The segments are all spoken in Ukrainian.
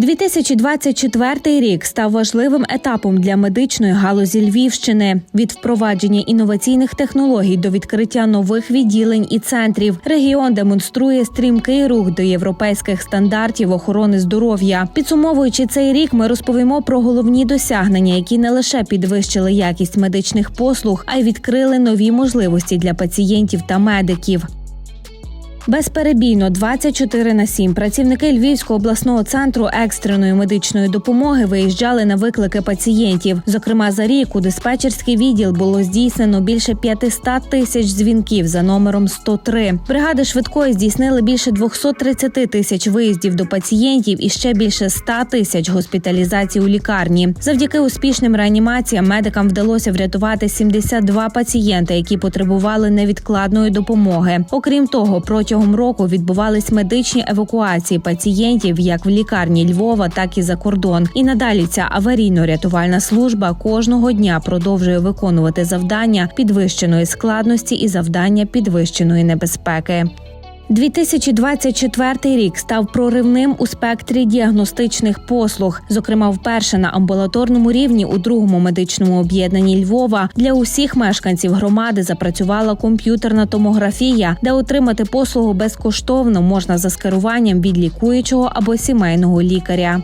2024 рік став важливим етапом для медичної галузі Львівщини від впровадження інноваційних технологій до відкриття нових відділень і центрів. Регіон демонструє стрімкий рух до європейських стандартів охорони здоров'я. Підсумовуючи цей рік, ми розповімо про головні досягнення, які не лише підвищили якість медичних послуг, а й відкрили нові можливості для пацієнтів та медиків. Безперебійно 24 на 7 працівники Львівського обласного центру екстреної медичної допомоги виїжджали на виклики пацієнтів. Зокрема, за рік у диспетчерський відділ було здійснено більше 500 тисяч дзвінків за номером 103. Бригади швидкої здійснили більше 230 тисяч виїздів до пацієнтів і ще більше 100 тисяч госпіталізацій у лікарні. Завдяки успішним реанімаціям медикам вдалося врятувати 72 пацієнта, які потребували невідкладної допомоги. Окрім того, протягом року відбувались медичні евакуації пацієнтів як в лікарні Львова, так і за кордон. І надалі ця аварійно-рятувальна служба кожного дня продовжує виконувати завдання підвищеної складності і завдання підвищеної небезпеки. 2024 рік став проривним у спектрі діагностичних послуг. Зокрема, вперше на амбулаторному рівні у другому медичному об'єднанні Львова для усіх мешканців громади запрацювала комп'ютерна томографія, де отримати послугу безкоштовно можна за скеруванням від лікуючого або сімейного лікаря.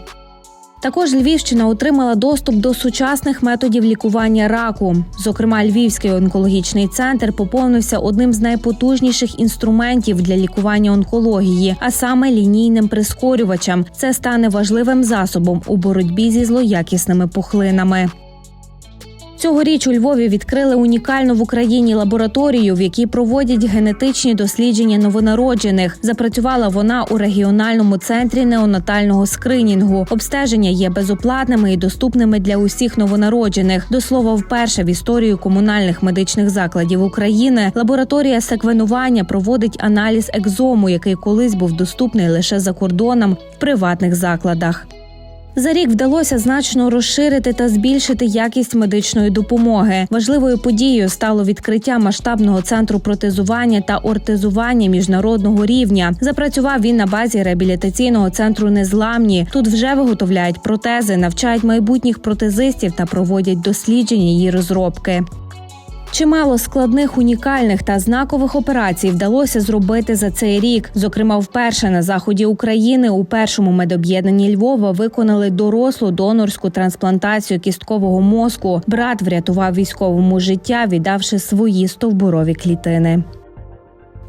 Також Львівщина отримала доступ до сучасних методів лікування раку. Зокрема, Львівський онкологічний центр поповнився одним з найпотужніших інструментів для лікування онкології, а саме лінійним прискорювачем. Це стане важливим засобом у боротьбі зі злоякісними пухлинами. Цьогоріч у Львові відкрили унікальну в Україні лабораторію, в якій проводять генетичні дослідження новонароджених. Запрацювала вона у регіональному центрі неонатального скринінгу. Обстеження є безоплатними і доступними для усіх новонароджених. До слова, вперше в історію комунальних медичних закладів України лабораторія секвенування проводить аналіз екзому, який колись був доступний лише за кордоном в приватних закладах. За рік вдалося значно розширити та збільшити якість медичної допомоги. Важливою подією стало відкриття масштабного центру протезування та ортезування міжнародного рівня. Запрацював він на базі реабілітаційного центру Незламні. Тут вже виготовляють протези, навчають майбутніх протезистів та проводять дослідження її розробки. Чимало складних, унікальних та знакових операцій вдалося зробити за цей рік. Зокрема, вперше на заході України у першому медоб'єднанні Львова виконали дорослу донорську трансплантацію кісткового мозку. Брат врятував військовому життя, віддавши свої стовбурові клітини.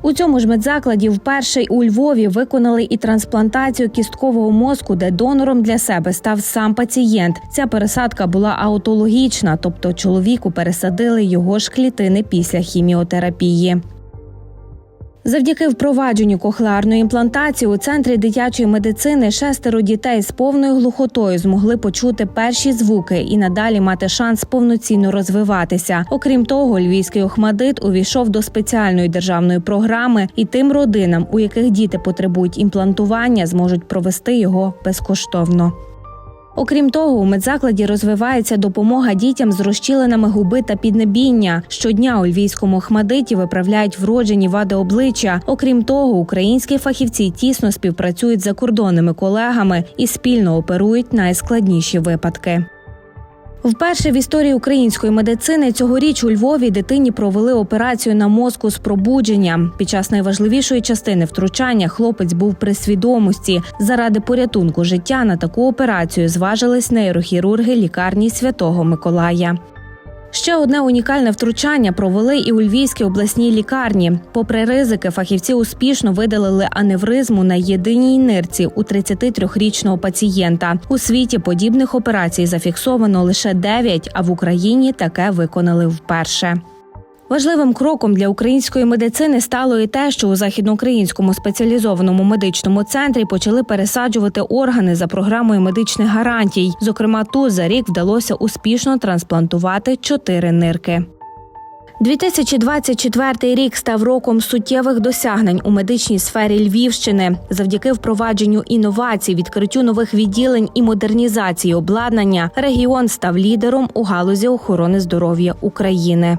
У цьому ж медзакладі вперше у Львові виконали і трансплантацію кісткового мозку, де донором для себе став сам пацієнт. Ця пересадка була аутологічна, тобто чоловіку пересадили його ж клітини після хіміотерапії. Завдяки впровадженню кохлеарної імплантації у центрі дитячої медицини шестеро дітей з повною глухотою змогли почути перші звуки і надалі мати шанс повноцінно розвиватися. Окрім того, львівський охмадит увійшов до спеціальної державної програми, і тим родинам, у яких діти потребують імплантування, зможуть провести його безкоштовно. Окрім того, у медзакладі розвивається допомога дітям з розчіленими губи та піднебіння. Щодня у львівському Хмадиті виправляють вроджені вади обличчя. Окрім того, українські фахівці тісно співпрацюють з закордонними колегами і спільно оперують найскладніші випадки. Вперше в історії української медицини цьогоріч у Львові дитині провели операцію на мозку з пробудження. Під час найважливішої частини втручання хлопець був при свідомості. Заради порятунку життя на таку операцію зважились нейрохірурги лікарні Святого Миколая. Ще одне унікальне втручання провели і у Львівській обласній лікарні. Попри ризики, фахівці успішно видалили аневризму на єдиній нирці у 33-річного пацієнта. У світі подібних операцій зафіксовано лише 9, а в Україні таке виконали вперше. Важливим кроком для української медицини стало і те, що у західноукраїнському спеціалізованому медичному центрі почали пересаджувати органи за програмою медичних гарантій. Зокрема, тут за рік вдалося успішно трансплантувати чотири нирки. 2024 рік став роком суттєвих досягнень у медичній сфері Львівщини. Завдяки впровадженню інновацій, відкриттю нових відділень і модернізації обладнання регіон став лідером у галузі охорони здоров'я України.